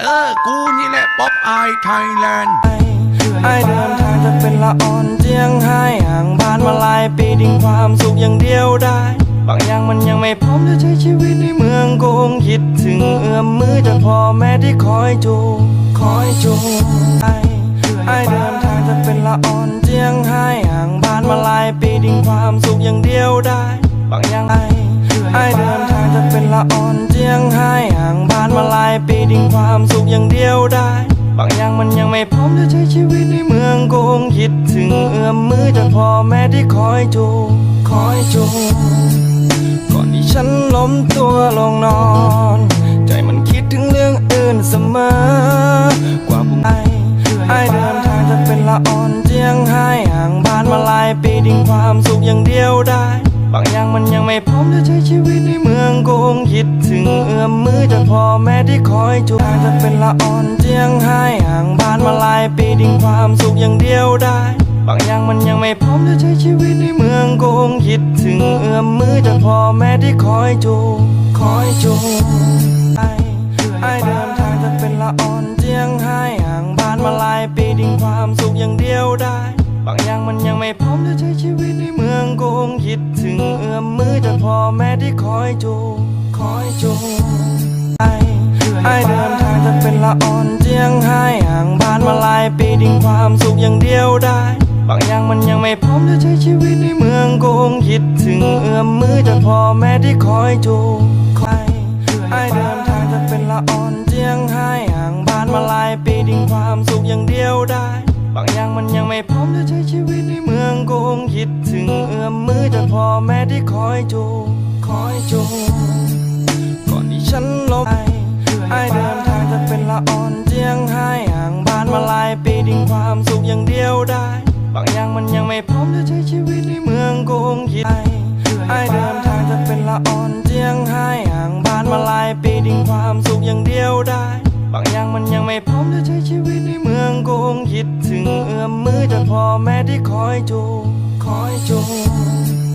เออ กูนี่แหละป๊อปอายไทยแลนด์ ไอเดินทางจะเป็นละอ่อนเจียงไห้ห่างบ้านมาหลายปีดิ้งความสุขอย่างเดียวได้ บางอย่างมันยังไม่พร้อมจะใช้ชีวิตในเมืองกรุงคิดถึงเอื้อมมือจากพ่อแม่ที่คอยจูงคอยจูงไอไอเดินทางจะเป็นละอ่อนเจียงไห้ห่างบ้านมาหลายปีดิ้งความสุขอย่างเดียวได้ บางอย่างไอไอเดินทางจะเป็นละอ่อน ย่างเดียวได้ บางอย่างมันยังไม่พร้อมจะใช้ชีวิตในเมืองกรุงคิดถึงเอื้อมมือจากพ่อแม่ที่คอยจูงคอยจูงก่อนที่ฉันล้มตัวลงนอน ใจมันคิดถึงเรื่องอื่นเสมอ กว่าผมไอไอเดินทางจะเป็นละอ่อนเจียงไห้ห่างบ้านมาหลายปีดิ้งความสุขอย่างเดียวได้ บางอย่างมันยังไม่พร้อม เอื้อมมือจากพ่อแม่ที่คอยจูงทางจะเป็นละอ่อนเจียงไห้ห่างบ้านมาหลายปีดิ้งความสุขอย่างเดียวได้ บางอย่างมันยังไม่พร้อมจะใช้ชีวิตในเมืองกรุงคิดถึงเอื้อมมือจากพ่อแม่ที่คอยจูงคอยจูงไอไอเดินทางจะเป็นละอ่อนเจียงไห้ห่างบ้านมาหลายปีดิ้งความสุขอย่างเดียวได้บางอย่างมันยังไม่พร้อมจะใช้ชีวิตในเมืองกรุงคิดถึงเอื้อมมือจากพ่อแม่ที่คอยจูง อยจูไอไอเดินทางจะเป็นละอ่อนเจียงไห้ห่างบ้านมาหลายปีดิ้งความสุขอย่างเดียวได้ บางอย่างมันยังไม่พร้อมจะใช้ชีวิตในเมืองกรุงคิดถึงเอื้อมมือจากพ่อแม่ที่คอยจูงคอยไอเดินทางจะเป็นละอ่อนเจียงไห้ห่างบ้านมาหลายปีดิ้งความสุขอย่างเดียวได้บางอย่างมันยังไม่พร้อมจะใช้ชีวิตในเมืองกรุงคิดถึงเอื้อมมือจากพ่อแม่ที่คอยจูคอยจู อ่อนเจียงไห้ห่างบ้านมาหลายปีดิ้งความสุขอย่างเดียวได้ บางอย่างมันยังไม่พร้อมจะใช้ชีวิตในเมืองกรุงคิดไอไอเดินทางจะเป็นละอ่อนเจียงไห้ห่างบ้านมาหลายปีดิ้งความสุขอย่างเดียวได้ บางอย่างมันยังไม่พร้อมจะใช้ชีวิตในเมืองกรุงคิดถึงเอื้อมมือจากพ่อแม่ที่คอยจูคอยจู